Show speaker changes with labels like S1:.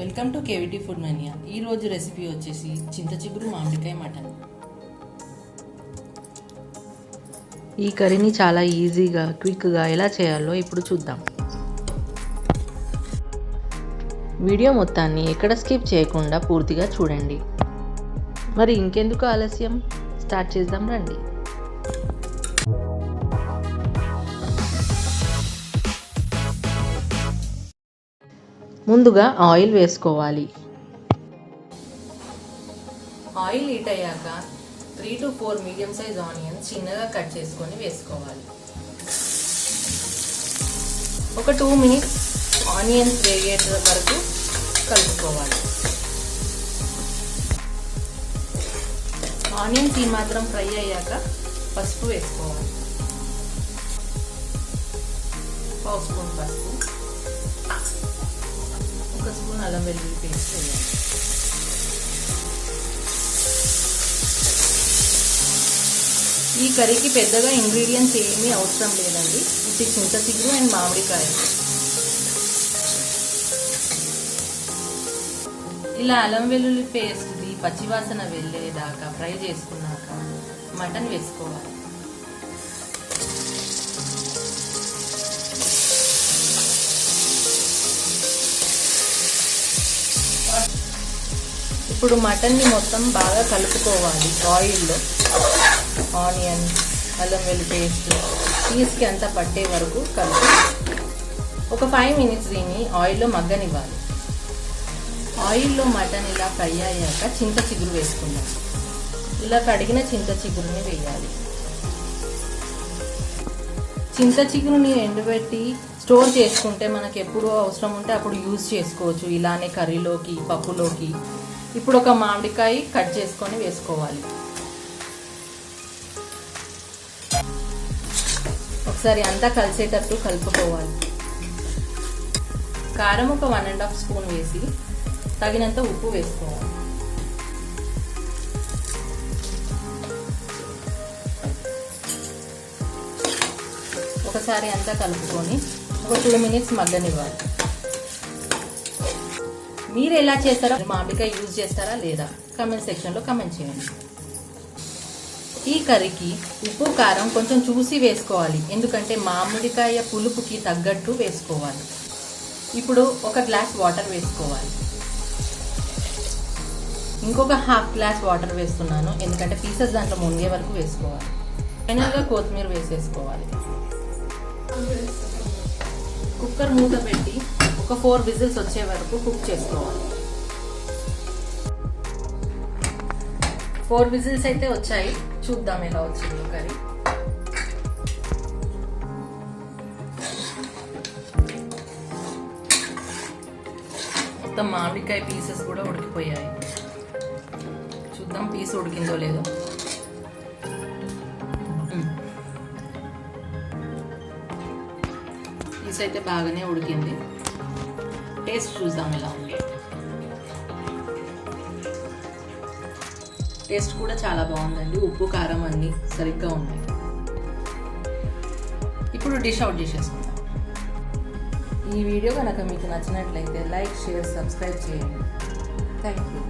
S1: Welcome to KVT food mania ఈ రోజు recipe వచ్చేసి చింత చిగురు మామిడికాయ మటన్.
S2: ఈ కర్రీని చాలా ఈజీగా క్విక్గా ఎలా చేయాలో ఇప్పుడు చూద్దాం. వీడియో మొత్తాన్ని ఎక్కడ స్కిప్ చేయకుండా పూర్తిగా చూడండి. మరి ఇంకెందుకు ఆలస్యం? స్టార్ట్ చేద్దాం రండి. ముందుగా ఆయిల్ వేసుకోవాలి.
S1: ఆయిల్ హీట్ అయ్యాక three to four medium size onions చిన్నగా కట్ చేసుకొని వేసుకోవాలి. ఒక టూ మినిట్స్ ఆనియన్స్ వేగేట వరకు కలుపుకోవాలి. ఆనియన్స్ ఈ మాత్రం ఫ్రై అయ్యాక పసుపు వేసుకోవాలి. పావు స్పూన్ పసుపు. ఒక స్పూన్ అల్లం వెల్లుల్లి పేస్ట్ వేయాలి ఈ కర్రీకి పెద్దగా ఇంగ్రీడియంట్స్ ఏమీ అవసరం లేదండి. ఇది చింతచిగురు అండ్ మామిడికాయ. ఇలా అల్లం వెల్లుల్లి పేస్ట్ది పచ్చివాసన వెళ్ళేదాకా ఫ్రై చేసుకున్నాక మటన్ వేసుకోవాలి. ఇప్పుడు మటన్ని మొత్తం బాగా కలుపుకోవాలి ఆయిల్లో. ఆనియన్ అల్లం వెల్లి పేస్ట్ పీస్కి అంతా పట్టే వరకు కలుపు ఒక ఫైవ్ మినిట్స్ దీన్ని ఆయిల్లో మగ్గనివ్వాలి. ఆయిల్లో మటన్ ఇలా ఫ్రై అయ్యాక చింత చిగురు వేసుకుందాం. ఇలా కడిగిన చింత చిగురుని వేయాలి. చింత చిగురుని ఎండబెట్టి స్టోర్ చేసుకుంటే మనకు ఎప్పుడు అవసరం ఉంటే అప్పుడు యూజ్ చేసుకోవచ్చు. ఇలానే కర్రీలోకి పప్పులోకి ఇప్పుడు ఒక మామిడికాయ కట్ చేసుకొని వేసుకోవాలి. ఒకసారి అంతా కలిసేటట్టు కలుపుకోవాలి. కారం ఒక వన్ అండ్ హాఫ్ స్పూన్ వేసి తగినంత ఉప్పు వేసుకోవాలి. ఒకసారి అంతా కలుపుకొని ఒక టూ మినిట్స్ మగ్గనివ్వాలి. మీరు ఎలా చేస్తారో మామిడికాయ యూజ్ చేస్తారా లేదా? కమెంట్ సెక్షన్లో కమెంట్ చేయండి. ఈ కర్రీకి ఉప్పు కారం కొంచెం చూసి వేసుకోవాలి. ఎందుకంటే మామిడికాయ పులుపుకి తగ్గట్టు వేసుకోవాలి. ఇప్పుడు ఒక గ్లాస్ వాటర్ వేసుకోవాలి. ఇంకొక హాఫ్ గ్లాస్ వాటర్ వేస్తున్నాను. ఎందుకంటే పీసెస్ దాంట్లో మునిగే వరకు వేసుకోవాలి. ఫైనల్గా కొత్తిమీర వేసేసుకోవాలి. కుక్కర్ మూత పెట్టి ఒక ఫోర్ విజిల్స్ వచ్చే వరకు కుక్ చేసుకోవాలి. ఫోర్ విజిల్స్ అయితే వచ్చాయి. చూద్దాం ఎలా వచ్చింది కర్రీ. మొత్తం మామిడికాయ పీసెస్ కూడా ఉడికిపోయాయి. చూద్దాం పీస్ ఉడికిందో లేదో. పీస్ అయితే బాగానే ఉడికింది. టేస్ట్ చూద్దాం ఎలా ఉంది. టేస్ట్ కూడా చాలా బాగుందండి. ఉప్పు కారం అన్నీ సరిగ్గా ఉన్నాయి. ఇప్పుడు డిష్ అవుట్ చేసేసుకుందాం. ఈ వీడియో కనుక మీకు నచ్చినట్లయితే లైక్ షేర్ సబ్స్క్రైబ్ చేయండి. Thank you